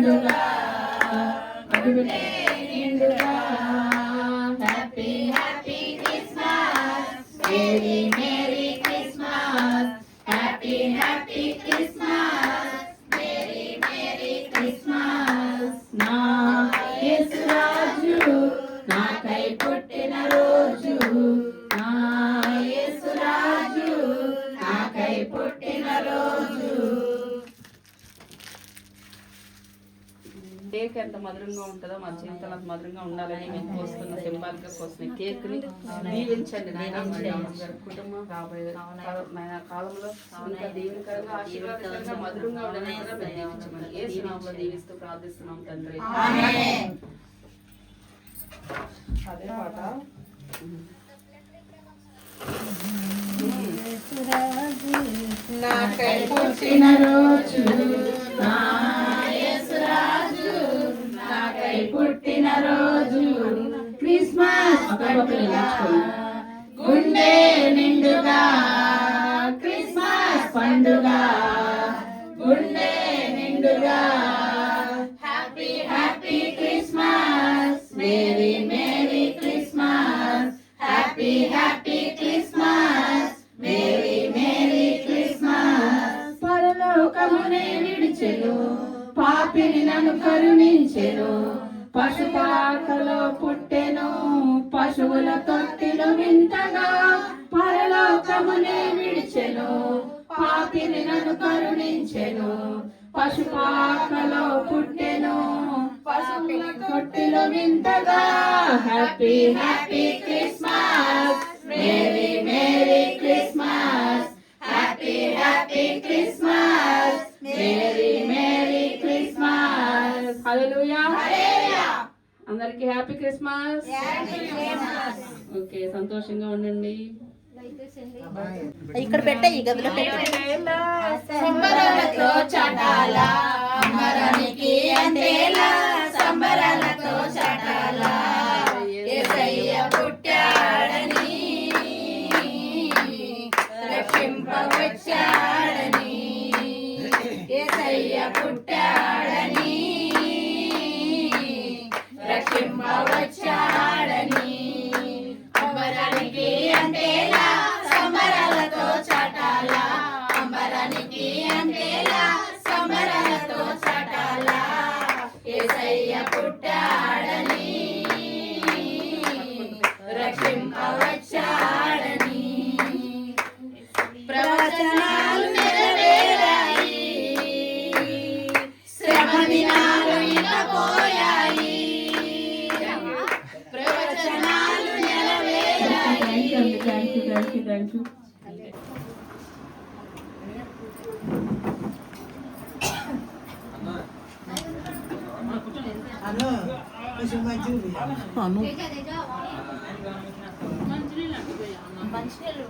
నిండుగా అడుగులే నిండుగా కేక్ ఎంత మధురంగా ఉంటుందో మా జీవితంలో అంత మధురంగా ఉండాలని మేము కోస్తున్న సింబాలిక్గా కోస్తున్న కేక్ని దీవించండి కుటుంబం. రాబోయే కాలంలో ఇంకా ఆశీర్వాదకరంగా మధురంగా ఉండాలని కూడా మేము దీవించమని ఏ స్నామంలో దీవిస్తూ ప్రార్థిస్తున్నాం తండ్రి. అదే పాట. నాకై పుట్టిన రోజు నా పుట్టిన రోజు క్రిస్మస్ గుండె నిండుగా తొట్టిలో వింతగా పరలోకమునే విడిచెను. పాపిని నన్ను కరుణించెను. పశుపాకలో పుట్టెను. తొట్టిలో వింతగా happy happy Christmas. Merry merry Christmas. Happy happy Christmas. Merry merry Christmas. Hallelujah. అందరికి హ్యాపీ క్రిస్మస్. ఓకే సంతోషంగా ఉండండి. ఇక్కడ పెట్టే ఈ గదిలో పెట్టే. సంబరాలతో చాటాల అమరానికి అందేలా సంబరాలతో చాటాల.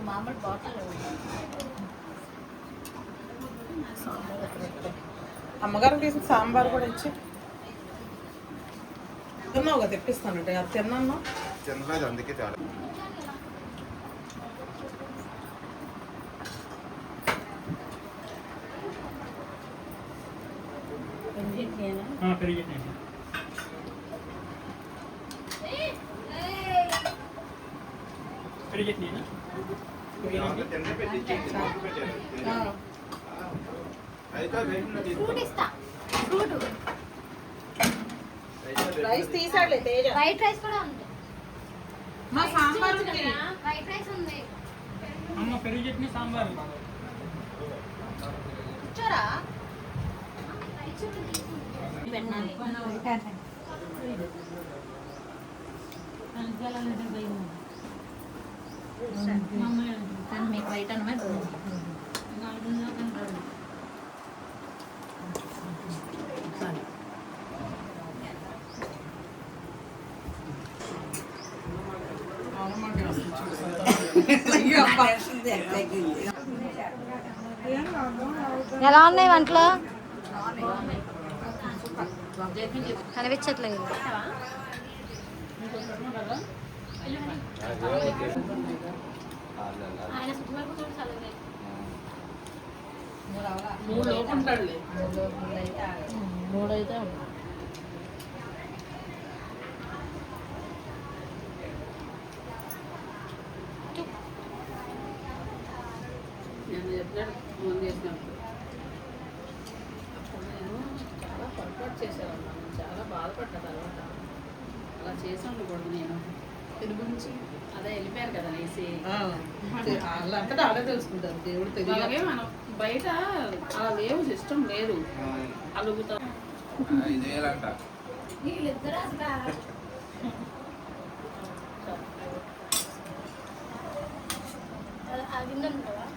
మామూలు బాటిల్ అమ్మగారు తీసిన సాంబార్ కూడా ఇచ్చి. తిన్నావుగా తెప్పిస్తానంటే. అది తిన్నాను? చంద్రరాజు అందుకే చాలా చంద్ర పెట్టి పెట్టారు అయితే వేసిన తీసుకో రైస్ తీసాడులే తేజ. వైట్ రైస్ కూడా ఉంది. మా సాంబార్ ఉంది. వైట్ రైస్ ఉంది. అమ్మ పెరుగు చట్నీ సాంబార్ కూర్చోరా. మీకు వైట్ అన్నమే ఎలా ఉన్నాయి వంటలు? కనిపించట్లేదు మూడు లోపు ఉంటాడులే మూడైతే ఉన్నాయి నేను చెప్పినట్టు ఫోన్ చేసినప్పుడు అప్పుడు నేను చాలా పొరపాటు చేసేవాళ్ళం నేను చాలా బాధపడ్డా తర్వాత అలా చేసాను కూడా నేను ఇది గురించి అదే వెళ్ళిపోయారు కదా లేసి వాళ్ళంతటా ఆడే తెలుసుకుంటారు. దేవుడు తెలియదు అలాగే మనం బయట అలా లేవు సిస్టమ్ లేదు. అలుగుతా. ఐదు అసలు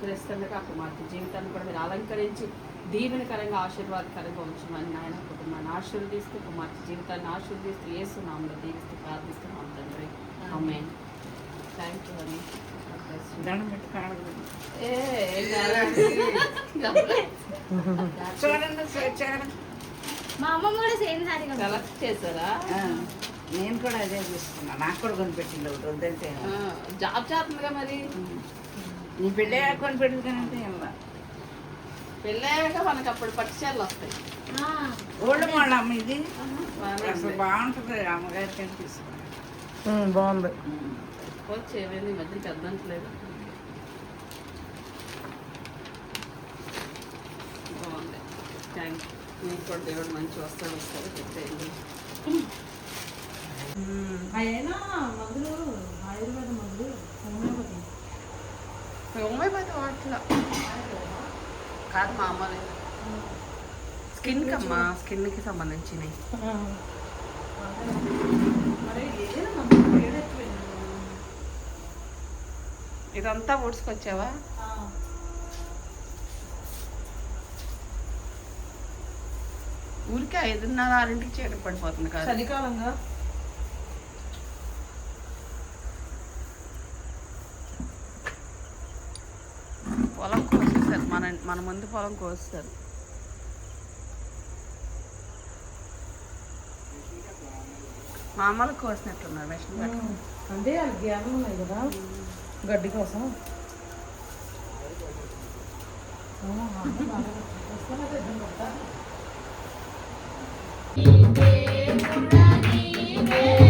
క్రైస్తవులుగా కుమార్తె జీవితాన్ని కూడా మీరు అలంకరించి దీవెనకరంగా ఆశీర్వాదకరంగా ఉంచమని నాయన కుటుంబాన్ని ఆశీర్వదిస్తూ కుమార్తె జీవితాన్ని ఆశీర్వదిస్తూ ఏసునామంలో దీవిస్తూ ప్రార్థిస్తున్నాం తండ్రి. అమ్మే థ్యాంక్ యూ అని మా కూడా సేమ్ సారీ సెలెక్ట్ చేశారా? నేను కూడా అదే చూస్తున్నా నాకు కూడా కొనిపెట్టింది ఒకటి వద్దంటే. ఆ, జాబ్ చేస్తుందిగా మరి? నీ పెళ్ళి కొనిపెట్టింది కానీ ఇలా పెళ్ళాక మనకి అప్పుడు పట్టుచీరలు వస్తాయి. ఓల్డ్ మోడల్ అమ్మ ఇది? అసలు. బాగుంటుంది అమ్మగారికి అని తీసుకున్నాను బాగుంది. వచ్చి ఏమైంది? ఈ మధ్య పెద్దంటలేదు బాగుంది. థ్యాంక్ మీకు కూడా దేవుడు మంచి వస్తాడు వస్తాడు చెప్పేయండి. అయినా మందులు ఆయుర్వేద మందులు హోమియోపతి హోమియోపతి వాటిలో కాదు మామూలు స్కిన్కి అమ్మా స్కిన్కి సంబంధించినవి. ఇదంతా ఊడ్చుకొచ్చావా. ఊరికే ఐదున్నర ఆరింటికి చీకటి పడిపోతుంది కదా చలికాలంగా పొలం కోసేసారు మన ముందు పొలం కోసేసారు మామూలు కోసినట్టున్నారు విషయం పెట్ట అంటే వాళ్ళ జ్ఞానం ఉన్నాయి కదా. గడ్డి కోసం. ఆ,